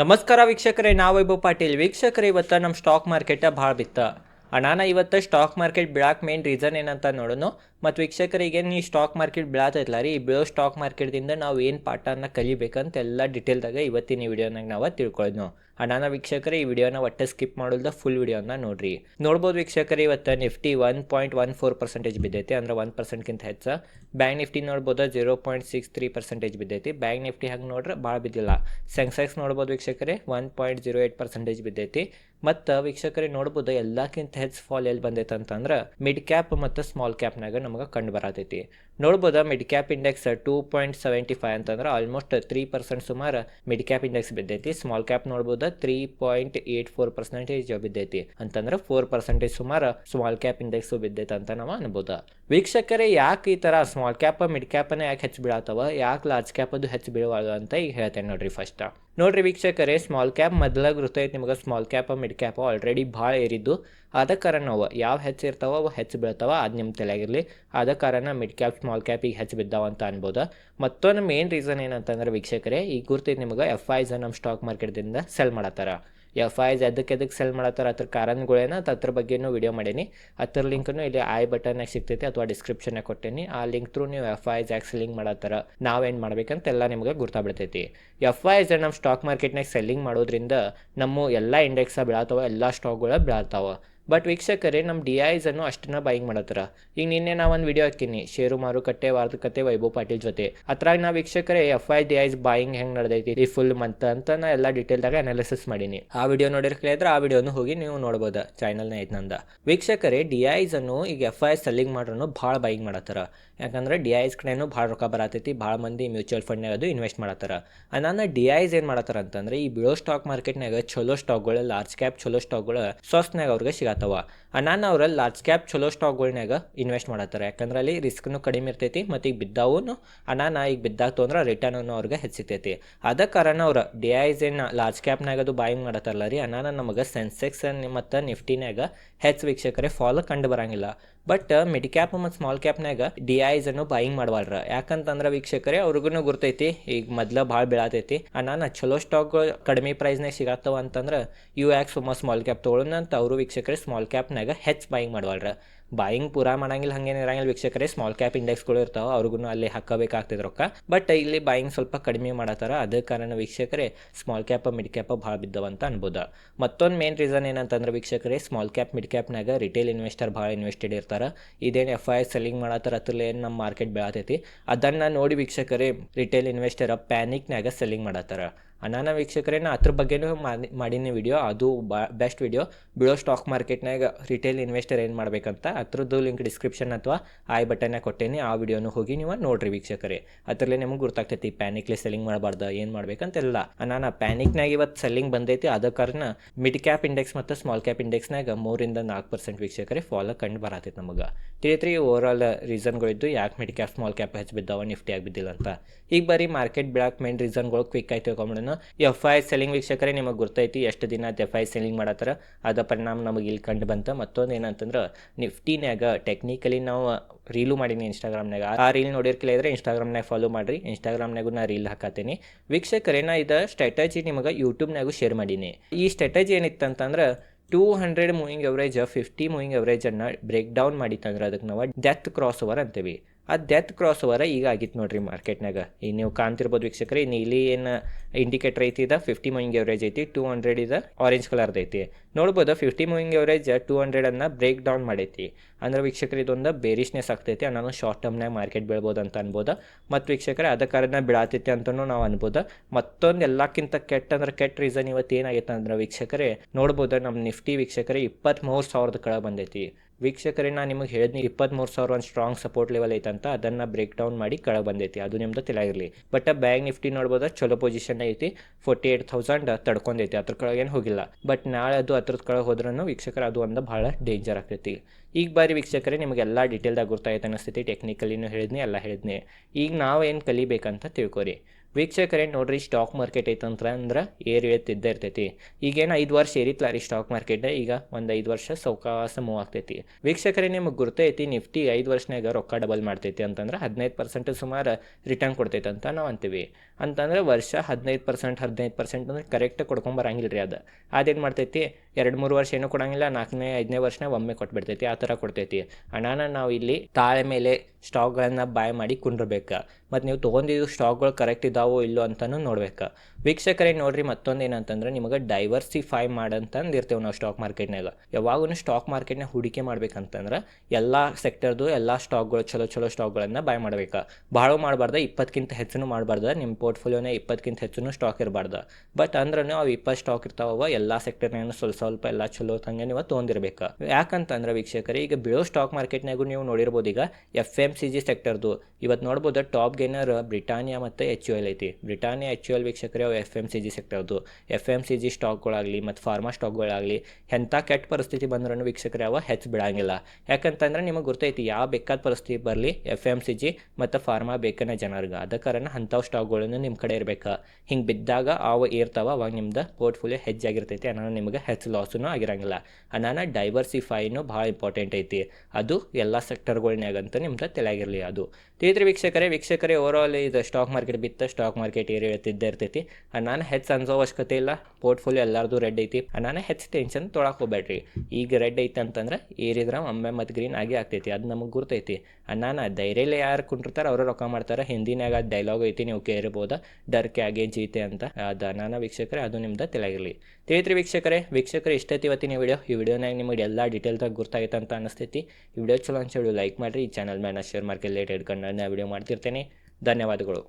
ನಮಸ್ಕಾರ ವೀಕ್ಷಕರೇ, ನಾವು ವೈಭವ್ ಪಾಟೀಲ್. ವೀಕ್ಷಕರೇ, ಇವತ್ತು ನಮ್ಮ ಸ್ಟಾಕ್ ಮಾರ್ಕೆಟ ಭಾಳ ಬಿತ್ತ. ಅಣ್ಣಾನ ಇವತ್ತು ಸ್ಟಾಕ್ ಮಾರ್ಕೆಟ್ ಬಿಳಾಕ್ ಮೇನ್ ರೀಸನ್ ಏನಂತ ನೋಡೋಣ ಮತ್ತು ವೀಕ್ಷಕರಿಗೆ ಈ ಸ್ಟಾಕ್ ಮಾರ್ಕೆಟ್ ಬೀಳಾತೈತಲ್ಲ ರೀ? ಈ ಬೀಳೋ ಸ್ಟಾಕ್ ಮಾರ್ಕೆಟ್ದಿಂದ ನಾವು ಏನು ಪಾಠನ ಕಲಿಬೇಕಂತ ಎಲ್ಲ ಡಿಟೇಲ್ದಾಗ ಇವತ್ತಿನ ವಿಡಿಯೋನಾಗ ನಾವು ತಿಳ್ಕೊಳ್ಳೋದು ಅಣ್ಣಾನ ವೀಕ್ಷಕರೇ, ಈ ವಿಡಿಯೋನ ಒಟ್ಟೆ ಸ್ಕಿಪ್ ಮಾಡೋಲ್ದ ಫುಲ್ ವಿಡಿಯೋನ ನೋಡ್ರಿ. ನೋಡ್ಬೋದು ವೀಕ್ಷಕರೇ, ಇವತ್ತು Nifty one point one four percentage ಬಿದ್ದೈತಿ, ಅಂದ್ರೆ ಒನ್ ಪರ್ಸೆಂಟ್ಗಿಂತ ಹೆಚ್ಚು. ಬ್ಯಾಂಕ್ ನಿಫ್ಟಿ ನೋಡ್ಬೋದು zero point six three percentage ಬಿದ್ದೈತಿ. Bank Nifty ಹಂಗೆ ನೋಡ್ರೆ ಭಾಳ ಬಿದ್ದಿಲ್ಲ. ಸೆನ್ಸೆಕ್ಸ್ ನೋಡ್ಬೋದು ವೀಕ್ಷಕರೇ one point zero eight percentage ಬಿದ್ದೈತಿ. ಮತ್ತು ವೀಕ್ಷಕರೇ ನೋಡ್ಬೋದು ಎಲ್ಲಕ್ಕಿಂತ ಹೆಚ್ಚು ಫಾಲ್ ಎಲ್ಲಿ ಬಂದೈತೆ ಅಂತಂದ್ರೆ ಮಿಡ್ ಕ್ಯಾಪ್ ಮತ್ತು ಸ್ಮಾಲ್ ಕ್ಯಾಪ್ನಾಗ ನಮಗೆ ಕಂಡು ಬರತೈತಿ. ನೋಡ್ಬೋದು mid cap index two point seventy five ಅಂತಂದ್ರೆ ಆಲ್ಮೋಸ್ಟ್ ತ್ರೀ ಪರ್ಸೆಂಟ್ ಸುಮಾರು ಮಿಡ್ ಕ್ಯಾಪ್ ಇಂಡೆಕ್ಸ್ ಬಿದ್ದೈತಿ. ಸ್ಮಾಲ್ ಕ್ಯಾಪ್ ನೋಡ್ಬೋದು three point eight four percentage ಬಿದ್ದೈತಿ. ಅಂತಂದ್ರೆ ಫೋರ್ ಪರ್ಸೆಂಟೇಜ್ ಸುಮಾರು ಸ್ಮಾಲ್ ಕ್ಯಾಪ್ ಇಂಡೆಕ್ಸ್ ಬಿದ್ದೈತೆ ಅಂತ ನಾವು ಅನ್ಬೋದು. ವೀಕ್ಷಕರೇ ಯಾಕೆ ಈ ಥರ ಸ್ಮಾಲ್ ಕ್ಯಾಪ್ ಮಿಡ್ ಕ್ಯಾಪನ್ನೇ ಯಾಕೆ ಹೆಚ್ಚು ಬೀಳತ್ತವ ಯಾಕೆ ಲಾರ್ಜ್ ಕ್ಯಾಪ್ ಅದು ಹೆಚ್ಚು ಬೀಳುವಾಗ ಅಂತ ಈಗ ಹೇಳ್ತೇನೆ ನೋಡ್ರಿ ಫಸ್ಟ್ ನೋಡ್ರಿ ವೀಕ್ಷಕರೇ ಸ್ಮಾಲ್ ಕ್ಯಾಪ್ ಮೊದಲಾಗ ಗೊತ್ತೈತೆ ನಿಮಗೆ small cap mid cap already ಭಾಳ ಏರಿದ್ದು. ಆದ ಕಾರಣ ಅವ ಯಾವ ಹೆಚ್ಚು ಇರ್ತಾವ ಅವು ಹೆಚ್ಚು ಬೀಳ್ತಾವ, ಅದು ನಿಮ್ಮ ತಲೆಯಾಗಿರಲಿ. ಆದ ಕಾರಣ ಮಿಡ್ ಕ್ಯಾಪ್ ಸ್ಮಾಲ್ ಕ್ಯಾಪ್ ಈಗ ಹೆಚ್ಚು ಬಿದ್ದಾವ ಅಂತ ಅನ್ಬೋದು. ಮತ್ತೊಂದು ಮೇನ್ ರೀಸನ್ ಏನಂತಂದ್ರೆ ವೀಕ್ಷಕರೇ ಈಗ ಗುರ್ತೈತೆ ನಿಮಗೆ ಎಫ್ ಐಸ್ ನಮ್ಮ ಸ್ಟಾಕ್ ಮಾರ್ಕೆಟ್ದಿಂದ ಸೆಲ್ ಮಾಡತ್ತಾರ. ಎಫ್ ಐಸ್ ಎದಕ್ಕೆ ಎದಕ್ಕೆ ಸೆಲ್ ಮಾಡತ್ತಾರ, ಅದ್ರ ಕಾರಣಗಳೇನ ಅದ್ರ ಬಗ್ಗೆನೂ ವೀಡಿಯೋ ಮಾಡೀನಿ. ಅದ್ರ ಲಿಂಕ್ನು ಇಲ್ಲಿ ಐ ಬಟನ್ನಾಗ ಸಿಗ್ತೈತಿ ಅಥವಾ ಡಿಸ್ಕ್ರಿಪ್ಷನ್ನಾಗ ಕೊಟ್ಟೇನಿ. ಆ ಲಿಂಕ್ ಥ್ರೂ ನೀವು ಎಫ್ ಐಸ್ ಯಾಕೆ ಸೆಲ್ಲಿಂಗ್ ಮಾಡತ್ತಾರ, ನಾವೇನು ಮಾಡ್ಬೇಕಂತೆಲ್ಲ ನಿಮಗೆ ಗುರ್ತಾಬಿಡ್ತೈತಿ ಎಫ್ ಐಸ್ ನಮ್ಮ ಸ್ಟಾಕ್ ಮಾರ್ಕೆಟ್ನಾಗ ಸೆಲ್ಲಿಂಗ್ ಮಾಡೋದ್ರಿಂದ ನಮ್ಮ ಎಲ್ಲ ಇಂಡೆಕ್ಸ ಬೀಳತ್ತವ ಎಲ್ಲ ಸ್ಟಾಕ್ಗಳು ಬೀಳತ್ತಾವ ಬಟ್ ವೀಕ್ಷಕರೇ ನಮ್ಮ ಡಿ ಅನ್ನು ಅಷ್ಟನ್ನ ಬೈಯಿಂಗ್ ಮಾಡತ್ತರ? ಈಗ ನಿನ್ನೆ ನಾವು ಒಂದು ವಿಡಿಯೋ ಹಾಕಿನಿ ಷೇರು ಮಾರುಕಟ್ಟೆ ವಾರ್ಧಕತೆ ವೈಭವ್ ಪಾಟೀಲ್ ಜೊತೆ. ಅದ್ರಾಗ ನಾವು ವೀಕ್ಷಕರೇ F I D IIs buying ಹೆಂಗೆ ನಡೆದೈತಿ, ಈ ಫುಲ್ ಮಂತ್ ಅಂತ ನಾ ಎಲ್ಲ ಡೀಟೇಲ್ದಾಗ ಅನಾಲಿಸಿಸ್ ಮಾಡೀನಿ. ಆ ವಿಡಿಯೋ ನೋಡಿರ್ಕಲೇ ಇದ್ರೆ ಆ ವಿಡಿಯೋನು ಹೋಗಿ ನೀವು ನೋಡ್ಬೋದು ಚಾನಲ್ನ ಐತೆ ನಂದ ವೀಕ್ಷಕರೇ ಡಿ ಅನ್ನು ಈಗ ಎಫ್ ಐ ಸೆಲ್ಲಿಂಗ್ ಮಾಡ್ರೂ ಭಾಳ ಬೈಯಿಂಗ್ ಮಾಡತ್ತಾರ? ಯಾಕಂದ್ರೆ ಡಿ ಐಸ್ ಕಡೆನೂ ಭಾಳ ರೊಕ್ಕ ಬರತೈತಿ, ಭಾಳ ಮಂದಿ ಮ್ಯೂಚುವಲ್ ಫಂಡ್ನಾಗ ಅದು ಇನ್ವೆಸ್ಟ್ ಮಾಡತ್ತಾರ? ನಾನು ಡಿ ಐಸ್ ಏನು ಮಾಡತ್ತಾರ ಅಂತಂದ್ರೆ, ಈ ಬಿಳೋ ಸ್ಟಾಕ್ ಮಾರ್ಕೆಟ್ನಾಗ ಚಲೋ ಸ್ಟಾಕ್ಗಳು ಲಾರ್ಜ್ ಕ್ಯಾಪ್ ಚಲೋ ಸ್ಟಾಕ್ಗಳು ಸೊಸ್ನಾಗ ಅವ್ರಿಗೆ ಸಿಗತ್ತವ ನಾನು ಅವ್ರ ಲಾರ್ಜ್ ಕ್ಯಾಪ್ ಚಲೋ ಸ್ಟಾಕ್ಗಳ್ನಾಗ ಇನ್ವೆಸ್ಟ್ ಮಾಡತ್ತಾರೆ. ಯಾಕಂದ್ರೆ ಅಲ್ಲಿ ರಿಸ್ಕ್ನು ಕಡಿಮೆ ಇರ್ತೈತಿ ಮತ್ತು ಈಗ ಬಿದ್ದಾವೂ ಅನಾನ ಈಗ ಬಿದ್ದಾಗ ತೊಂದ್ರೆ ರಿಟರ್ನ್ ಅವ್ರಿಗೆ ಹೆಚ್ಚಿತೈತಿ ಅದ ಕಾರಣ ಅವ್ರು ಡಿ ಐಸ್ ಏನು ಲಾರ್ಜ್ ಕ್ಯಾಪ್ನಾಗ ಅದು ಬಾಯಿಂಗ್ ಮಾಡತ್ತಾರಲ್ಲ ರೀ, ಅನಾನ ನಮಗೆ ಸೆನ್ಸೆಕ್ಸ್ ಮತ್ತು ನಿಫ್ಟಿನಾಗ ಹೆಚ್ಚು ವೀಕ್ಷಕರೇ ಫಾಲೋ ಕಂಡು ಬರಂಗಿಲ್ಲ. ಬಟ್ ಮಿಡ್ ಕ್ಯಾಪ್ ಮತ್ತು ಸ್ಮಾಲ್ ಕ್ಯಾಪ್ನಾಗ ಡಿ ಐಸ್ ಅನ್ನು ಬಾಯಿಂಗ್ ಮಾಡವಾಳ್ರ ಯಾಕಂತಂದ್ರೆ ವೀಕ್ಷಕರೇ ಅವ್ರಿಗೂ ಗುರ್ತೈತಿ. ಈಗ ಮೊದಲ ಭಾಳ ಬೀಳತೈತಿ. ನಾನು ಚಲೋ ಸ್ಟಾಕ್ ಕಡಿಮೆ ಪ್ರೈಸ್ನಾಗ ಸಿಗತ್ತವ ಅಂತಂದ್ರೆ ಯು ಯಾಕೆ ಸುಮ್ಮ ಸ್ಮಾಲ್ ಕ್ಯಾಪ್ ತೊಗೊಳಂತ ಅವರು ವೀಕ್ಷಕರೇ ಸ್ಮಾಲ್ ಕ್ಯಾಪ್ನಾಗ ಹೆಚ್ಚು ಬಾಯಿಂಗ್ ಮಾಡವಾಳ್ರ ಬಾಯಿಂಗ್ ಪೂರಾ ಮಾಡಂಗಿಲ್ಲ ಹಂಗೇನು ಇರಂಗಿಲ್ಲ. ವೀಕ್ಷಕರೇ ಸ್ಮಾಲ್ ಕ್ಯಾಪ್ ಇಂಡೆಕ್ಸ್ಗಳು ಇರ್ತಾವೆ ಅವ್ರಿಗೂ ಅಲ್ಲಿ ಹಾಕಬೇಕಾಗ್ತದೆ ರೊಕ್ಕ. ಬಟ್ ಇಲ್ಲಿ ಬಾಯಿಂಗ್ ಸ್ವಲ್ಪ ಕಡಿಮೆ ಮಾಡತ್ತಾರ ಅದೇ ಕಾರಣ ವೀಕ್ಷಕರೇ ಸ್ಮಾಲ್ ಕ್ಯಾಪ್ ಮಿಡ್ ಕ್ಯಾಪ್ ಭಾಳ ಬಿದ್ದವಂತ ಅನ್ಬೋದು. ಮತ್ತೊಂದು ಮೇನ್ ರೀಸನ್ ಏನಂತಂದ್ರೆ ವೀಕ್ಷಕರೇ ಸ್ಮಾಲ್ ಕ್ಯಾಪ್ ಮಿಡ್ ಕ್ಯಾಪ್ನಾಗ ರಿಟೇಲ್ ಇನ್ವೆಸ್ಟರ್ ಭಾಳ ಇನ್ವೆಸ್ಟೆಡ್ ಇರ್ತಾರೆ. ಇದೇನು ಎಫ್ ಐ ಸೆಲ್ಲಿಂಗ್ ಮಾಡತ್ತಾರ ಏನು ನಮ್ಮ ಮಾರ್ಕೆಟ್ ಬೆಳತೈತಿ. ಅದನ್ನು ನೋಡಿ ವೀಕ್ಷಕರೇ ರಿಟೇಲ್ ಇನ್ವೆಸ್ಟರ್ ಪ್ಯಾನಿಕ್ನಾಗ ಸೆಲ್ಲಿಂಗ್ ಮಾಡತ್ತಾರ ಅನಾನ ವೀಕ್ಷಕರೇ ನಾ ಅದ್ರ ಬಗ್ಗೆನೂ ಮಾಡಿ, ಮಾಡೀನಿ ವಿಡಿಯೋ ಅದು ಬಾ ಬೆಸ್ಟ್ ವಿಡಿಯೋ ಬಿಡೋ ಸ್ಟಾಕ್ ಮಾರ್ಕೆಟ್ನಾಗ ರಿಟೇಲ್ ಇನ್ವೆಸ್ಟರ್ ಏನು ಮಾಡಬೇಕಂತ ಅದ್ರದ್ದು ಲಿಂಕ್ ಡಿಸ್ಕ್ರಿಪ್ಷನ್ ಅಥವಾ ಐ ಬಟನ್ನಾಗ ಕೊಟ್ಟೇನಿ. ಆ ವಿಡಿಯೋನು ಹೋಗಿ ನೀವು ನೋಡ್ರಿ ವೀಕ್ಷಕರೇ. ಅದರಲ್ಲಿ ನಿಮಗೆ ಗೊತ್ತಾಗ್ತೈತಿ ಪ್ಯಾನಿಕ್ಲಿ ಸೆಲ್ಲಿಂಗ್ ಮಾಡಬಾರ್ದು, ಏನು ಮಾಡ್ಬೇಕಂತೆಲ್ಲ. ನಾನು ಪ್ಯಾನಿಕ್ನಾಗ ಇವತ್ತು ಸೆಲ್ಲಿಂಗ್ ಬಂದೈತಿ. ಅದ ಕಾರಣ ಮಿಡ್ ಕ್ಯಾಪ್ ಇಂಡೆಕ್ಸ್ ಮತ್ತು ಸ್ಮಾಲ್ ಕ್ಯಾಪ್ ಇಂಡೆಕ್ಸ್ನಾಗ ಮೂರಿಂದ ನಾಲ್ಕು ಪರ್ಸೆಂಟ್ ವೀಕ್ಷಕರೇ ಫಾಲೋ ಕಂಡು ಬರತೈತಿ ನಮಗೆ. ತಿಳಿತ್ರಿ ಓವರ್ ಆಲ್ ರೀಸನ್ಗಳಿದ್ದು ಯಾಕೆ ಮಿಡ್ ಕ್ಯಾಪ್ ಸ್ಮಾಲ್ ಕ್ಯಾಪ್ ಹೆಚ್ಚು ಬಿದ್ದಾವ, ನಿಫ್ಟಿ ಆಗಿ ಬಿದ್ದಿಲ್ಲ ಅಂತ. ಈಗ ಬರೀ ಮಾರ್ಕೆಟ್ ಬಿಡಕ್ಕೆ ಮೇನ್ ರೀಸನ್ಗಳು ಕ್ವಿಕ್ ಆಯ್ತು ತಿಳ್ಕೊಂಬಿಡೋಣ. ಎಫ್ ಐ ಸೆಲ್ಲಿಂಗ್ ವೀಕ್ಷಕರೇ, ನಿಮಗೆ ಗೊತ್ತೈತಿ ಎಷ್ಟು ದಿನ ಎಫ್ ಐ ಸೆಲ್ಲಿಂಗ್ ಮಾಡತ್ತಾರ? ಅದ ಪರಿಣಾಮ ನಮಗೆ ಇಲ್ಲಿ ಕಂಡು ಬಂತ. ಮತ್ತೊಂದು ಏನಂತಂದ್ರೆ, ನಿಫ್ಟಿನ್ಯಾಗ ಟೆಕ್ನಿಕಲಿ ನಾವು ರೀಲು ಮಾಡೀನಿ ಇನ್ಸ್ಟಾಗ್ರಾಮ್ನಾಗ ಆ ರೀಲ್ ನೋಡಿರ್ಕಿಲ್ಲ ಇದ್ರೆ ಇನ್ಸ್ಟಾಗ್ರಾಮ್ನಾಗ ಫಾಲೋ ಮಾಡಿರಿ. ಇನ್ಸ್ಟಾಗ್ರಾಮ್ನಾಗೂ ನಾ ರೀಲ್ ಹಾಕತ್ತೀನಿ. ವೀಕ್ಷಕರೇನ ಇದು ಸ್ಟ್ರಾಟಜಿ ನಿಮಗೆ ಯೂಟ್ಯೂಬ್ನಾಗೂ ಶೇರ್ ಮಾಡೀನಿ. ಈ strategy ಏನಿತ್ತಂತಂದ್ರೆ two hundred moving average fifty moving ಎವರೇಜನ್ನು break down ಮಾಡಿತ್ತಂದ್ರೆ ಅದಕ್ಕೆ ನಾವು ಡೆತ್ ಕ್ರಾಸ್ ಓವರ್ ಅಂತೀವಿ. ಆ ಡೆತ್ ಕ್ರಾಸ್ ಓವರ ಈಗ ಆಗಿತ್ತು ನೋಡ್ರಿ ಮಾರ್ಕೆಟ್ನಾಗ ಈಗ ನೀವು ಕಾಣ್ತಿರ್ಬೋದು ವೀಕ್ಷಕರೇ ನೀಲಿ ಏನು ಇಂಡಿಕೇಟರ್ ಐತಿ ಇದು? ಫಿಫ್ಟಿ ಮೂವಿಂಗ್ ಎವರೇಜ್ ಐತಿ ಟೂ ಹಂಡ್ರೆಡ್ ಇದು ಆರೆಂಜ್ ಕಲರ್ದು ಐತಿ. ನೋಡ್ಬೋದು ಫಿಫ್ಟಿ ಮೂವಿಂಗ್ ಎವರೇಜ್ ಟೂ ಹಂಡ್ರೆಡನ್ನು ಬ್ರೇಕ್ ಡೌನ್ ಮಾಡೈತಿ. ಅಂದ್ರೆ ವೀಕ್ಷಕರು, ಇದೊಂದು ಬೇರಿಶ್ನೆಸ್ ಆಗ್ತೈತಿ ಅನ್ನೋ ಶಾರ್ಟ್ ಟರ್ಮ್ನಾಗ ಮಾರ್ಕೆಟ್ ಬೀಳ್ಬೋದು ಅಂತ ಅನ್ಬೋದು. ಮತ್ತು ವೀಕ್ಷಕರೇ, ಅದ ಕಾರಣ ಬೀಳತೈತಿ ಅಂತಲೂ ನಾವು ಅನ್ಬೋದು. ಮತ್ತೊಂದು ಎಲ್ಲಕ್ಕಿಂತ ಕೆಟ್ಟ ಅಂದ್ರೆ ಕೆಟ್ಟ ರೀಸನ್ ಇವತ್ತು ಏನಾಗೈತೆ ಅಂದ್ರೆ ವೀಕ್ಷಕರೇ, ನೋಡ್ಬೋದು ನಮ್ಮ ನಿಫ್ಟಿ ವೀಕ್ಷಕರೇ ಇಪ್ಪತ್ತ್ಮೂರು ಸಾವಿರದ ಕಳ ಬಂದೈತಿ. ವೀಕ್ಷಕರೇ, ನಾನು ನಿಮಗೆ ಹೇಳಿದ್ನಿ ಇಪ್ಪತ್ತ್ಮೂರು ಸಾವಿರ ಒಂದು ಸ್ಟ್ರಾಂಗ್ ಸಪೋರ್ಟ್ ಲೆವೆಲ್ ಐತಂತ, ಅದನ್ನು ಬ್ರೇಕ್ ಡೌನ್ ಮಾಡಿ ಕೆಳಗೆ ಬಂದೈತಿ. ಅದು ನಿಮ್ದು ತಿಳಾಗಿರಲಿ ಬಟ್ ಬ್ಯಾಂಕ್ ನಿಫ್ಟಿ ನೋಡ್ಬೋದು, ಚಲೋ ಪೊಸಿಷನ್ ಐತಿ ಫೋರ್ಟಿ ಏಟ್ ತೌಸಂಡ್ ತಡ್ಕೊಂಡೈತಿ. ಅದ್ರ ಕೆಳಗೆ ಏನು ಹೋಗಿಲ್ಲ. ಬಟ್ ನಾಳೆ ಅದು ಅದ್ರದ್ದು ಕೆಳಗೆ ಹೋದ್ರೂ ವೀಕ್ಷಕರ, ಅದು ಒಂದು ಭಾಳ ಡೇಂಜರ್ ಆಗ್ತೈತಿ ಈಗ ಬಾರಿ ವೀಕ್ಷಕರೇ ನಿಮಗೆಲ್ಲ ಡೀಟೇಲ್ದಾಗ ಗೊತ್ತಾಯ್ತು ಅನ್ನಿಸ್ತೈತಿ. ಟೆಕ್ನಿಕಲಿನೂ ಹೇಳಿದ್ನಿ, ಎಲ್ಲ ಹೇಳಿದ್ನಿ. ಈಗ ನಾವು ಏನು ಕಲಿಬೇಕಂತ ತಿಳ್ಕೊರಿ. ವೀಕ್ಷಕರೇ, ನೋಡ್ರಿ ಸ್ಟಾಕ್ ಮಾರ್ಕೆಟ್ ಐತಂತ್ರ ಅಂದ್ರೆ ಏರ್ ಇಳಿತಿದ್ದೇ ಇರ್ತೈತಿ. ಈಗೇನು ಐದು ವರ್ಷ ಏರಿತ್ಲ ರೀ ಸ್ಟಾಕ್ ಮಾರ್ಕೆಟ್ ಈಗ ಒಂದು ಐದು ವರ್ಷ ಸೌಕಾಸ ಮೂವ್ ಆಗ್ತೈತಿ. ವೀಕ್ಷಕರೇ, ನಿಮಗೆ ಗುರ್ತೈತಿ ನಿಫ್ಟಿ ಐದು ವರ್ಷನಾಗ ರೊಕ್ಕ ಡಬಲ್ ಮಾಡ್ತೈತಿ ಅಂತಂದ್ರೆ ಹದಿನೈದು ಪರ್ಸೆಂಟ್ ಸುಮಾರು ರಿಟರ್ನ್ ಕೊಡ್ತೈತೆ ಅಂತ ನಾವು ಅಂತೀವಿ. ಅಂತಂದ್ರೆ ವರ್ಷ ಹದಿನೈದು ಪರ್ಸೆಂಟ್ ಹದಿನೈದು ಪರ್ಸೆಂಟ್ ಅಂದ್ರೆ ಕರೆಕ್ಟ್ ಕೊಡ್ಕೊಂಬರಂಗಿಲ್ಲ ರೀ ಅದು. ಅದೇನು ಮಾಡ್ತೈತಿ? ಎರಡು ಮೂರು ವರ್ಷ ಏನೂ ಕೊಡಂಗಿಲ್ಲ, ನಾಲ್ಕನೇ, ಐದನೇ ವರ್ಷನ ಒಮ್ಮೆ ಕೊಟ್ಬಿಡ್ತೈತಿ, ಆ ಥರ ಕೊಡ್ತೈತಿ. ಹಣನ ನಾವು ಇಲ್ಲಿ ತಾಳೆ ಮೇಲೆ ಸ್ಟಾಕ್ಗಳನ್ನು ಬಾಯ್ ಮಾಡಿ ಕುಂಡ್ರಬೇಕು. ಮತ್ತು ನೀವು ತೊಗೊಂಡಿದ್ದು ಸ್ಟಾಕ್ಗಳು ಕರೆಕ್ಟ್ ಇದಾವೋ ಇಲ್ಲೋ ಅಂತಲೂ ನೋಡ್ಬೇಕು. ವೀಕ್ಷಕರೇ ನೋಡ್ರಿ ಮತ್ತೊಂದು ಏನಂತಂದ್ರೆ ನಿಮಗೆ ಡೈವರ್ಸಿಫೈ ಮಾಡಂತಂದು ಇರ್ತೇವೆ ನಾವು ಸ್ಟಾಕ್ ಮಾರ್ಕೆಟ್ನಾಗ ಯಾವಾಗೂ ಸ್ಟಾಕ್ ಮಾರ್ಕೆಟ್ನಾಗ ಹೂಡಿಕೆ ಮಾಡ್ಬೇಕಂತಂದ್ರೆ ಎಲ್ಲ ಸೆಕ್ಟರ್ದು ಎಲ್ಲ ಸ್ಟಾಕ್ಗಳು ಚಲೋ ಚಲೋ ಸ್ಟಾಕ್ಗಳನ್ನು ಬಾಯ್ ಮಾಡ್ಬೇಕು. ಭಾಳ ಮಾಡಬಾರ್ದು ಇಪ್ಪತ್ತಕ್ಕಿಂತ ಹೆಚ್ಚು ಮಾಡಬಾರ್ದು ನಿಮ್ಮ ಪೋರ್ಟ್ಫೋಲಿಯೋನೇ ಇಪ್ಪತ್ತಕ್ಕಿಂತ ಹೆಚ್ಚು ಸ್ಟಾಕ್ ಇರಬಾರ್ದು. ಬಟ್ ಅಂದ್ರೆ ಅವು ಇಪ್ಪತ್ತು ಸ್ಟಾಕ್ ಇರ್ತಾವ ಎಲ್ಲ ಸೆಕ್ಟರ್ನಾಗ ಸ್ವಲ್ಪ ಸ್ವಲ್ಪ ಎಲ್ಲ ಚಲೋ ತಂಗೆ ನೀವು ತೊಗೊಂಡಿರ್ಬೇಕು. ಯಾಕಂತಂದ್ರೆ ವೀಕ್ಷಕರೇ, ಈಗ ಬೀಳೋ ಸ್ಟಾಕ್ ಮಾರ್ಕೆಟ್ನಾಗೂ ನೀವು ನೋಡಿರ್ಬೋದು, ಈಗ ಎಫ್ ಎಂ ಸಿ ಜಿ ಸೆಕ್ಟರ್ದು. ಇವತ್ತು ನೋಡ್ಬೋದು, ಟಾಪ್ ಗೇನರ್ ಬ್ರಿಟಾನಿಯಾ ಮತ್ತು ಎಚ್ ಯು ಎಲ್ ಐತಿ. ಬ್ರಿಟಾನಿಯಾ, ಎಚ್ ಯು ಎಲ್ ವೀಕ್ಷಕರೇ ಅವು ಎಫ್ ಎಂ ಸಿ ಜಿ ಸೆಕ್ಟರ್ದು. ಎಫ್ ಎಂ ಸಿ ಜಿ ಸ್ಟಾಕ್ಗಳಾಗಲಿ ಮತ್ತು ಫಾರ್ಮಾ ಸ್ಟಾಕ್ಗಳಾಗಲಿ ಎಂಥ ಕೆಟ್ಟ ಪರಿಸ್ಥಿತಿ ಬಂದ್ರೂ ವೀಕ್ಷಕರೇ, ಅವ ಹೆಚ್ಚು ಬಿಡಂಗಿಲ್ಲ. ಯಾಕಂತಂದ್ರೆ ನಿಮಗೆ ಗೊತ್ತೈತಿ ಯಾವ ಬೇಕಾದ ಪರಿಸ್ಥಿತಿ ಬರಲಿ ಎಫ್ ಎಂ ಸಿ ಜಿ ಮತ್ತು ಫಾರ್ಮಾ ಬೇಕನ್ನ ಜನರಿಗೆ. ಅದ ಕಾರಣ ಅಂಥವು ಸ್ಟಾಕ್ಗಳನ್ನು ನಿಮ್ಮ ಕಡೆ ಇರಬೇಕು? ಹಿಂಗೆ ಬಿದ್ದಾಗ ಅವು ಏರ್ತಾವ, ಅವಾಗ ನಿಮ್ದು ಪೋರ್ಟ್ಫೋಲಿಯೋ ಹೆಚ್ಚಾಗಿರ್ತೈತಿ ಅನ್ನೋ ನಿಮಗೆ ಹೆಚ್ಚು ಲಾಸೂ ಆಗಿರಂಗಿಲ್ಲ. ಅನಾನ ಡೈವರ್ಸಿಫೈನು ಭಾಳ ಇಂಪಾರ್ಟೆಂಟ್ ಐತಿ. ಅದು ಎಲ್ಲ ಸೆಕ್ಟರ್ಗಳ್ನಾಗಂತ ನಿಮ್ದು ತಲೆಯಾಗಿರಲಿ ಅದು. ತಿಳಿದ್ರಿ ವೀಕ್ಷಕರೇ ವೀಕ್ಷಕರೇ ಓವರಾಲ್ ಇದು ಸ್ಟಾಕ್ ಮಾರ್ಕೆಟ್ ಬಿತ್ತ ಸ್ಟಾಕ್ ಮಾರ್ಕೆಟ್ ಏರಿ ಹೇಳ್ತಿದ್ದೇ ಇರ್ತೈತಿ. ನಾನು ಹೆಚ್ಚು ಅನ್ಸೋ ಅವಶ್ಯಕತೆ ಇಲ್ಲ. ಪೋರ್ಟ್ಫೋಲಿಯೋ ಎಲ್ಲರದು ರೆಡ್ ಐತಿ. ನಾನು ಹೆಚ್ಚು ಟೆನ್ಷನ್ ತೊಳಕ್ಕೆ ಹೋಗ್ಬೇಡ್ರಿ ಈಗ ರೆಡ್ ಐತೆ ಅಂತಂದ್ರೆ ಏರಿದ್ರ ಒಮ್ಮೆ ಮತ್ತು ಗ್ರೀನ್ ಆಗಿ ಆಗ್ತೈತಿ. ಅದು ನಮಗೆ ಗುರ್ತೈತಿ. ನಾನು ಧೈರ್ಯಲ್ಲಿ ಯಾರು ಕುಂಟಿರ್ತಾರೆ ಅವರು ರೊಕ್ಕ ಮಾಡ್ತಾರೆ. ಹಿಂದಿನಾಗ ಡೈಲಾಗ್ ಐತಿ, ನೀವು ಕೇಳಿರ್ಬೋದು ಡರ್ಕೆ ಆಗೇ ಜೀತೆ ಅಂತ. ನಾನಾ ವೀಕ್ಷಕರೇ, ಅದು ನಿಮ್ದು ತಿಳಿಯಾಗಿರಲಿ ತಿಳಿತ್ರಿ ವೀಕ್ಷಕರೇ, ವೀಕ್ಷಕರು ಇಷ್ಟೈತಿ ಇವತ್ತಿನ ವಿಡಿಯೋ. ಈ ವಿಡಿಯೋನಾಗ ನಿಮಗೆ ಎಲ್ಲ ಡೀಟೇಲ್ದಾಗ ಗುರ್ತಾಗೈತೆ ಅಂತ ಅನಿಸ್ತೈತಿ. ಈ ವಿಡಿಯೋ ಚಲೋ ಅನ್ಸೇಳಿ ಲೈಕ್ ಮಾಡಿರಿ. ಈ ಚಾನಲ್ ಮೇಲೆ ಶೇರ್ ಮಾರ್ಕೆಟ್ ಲೇಟ್ ಹಿಡ್ಕೊಂಡು ನಾನು ವಿಡಿಯೋ ಮಾಡ್ತಿರ್ತೇನೆ. ಧನ್ಯವಾದಗಳು.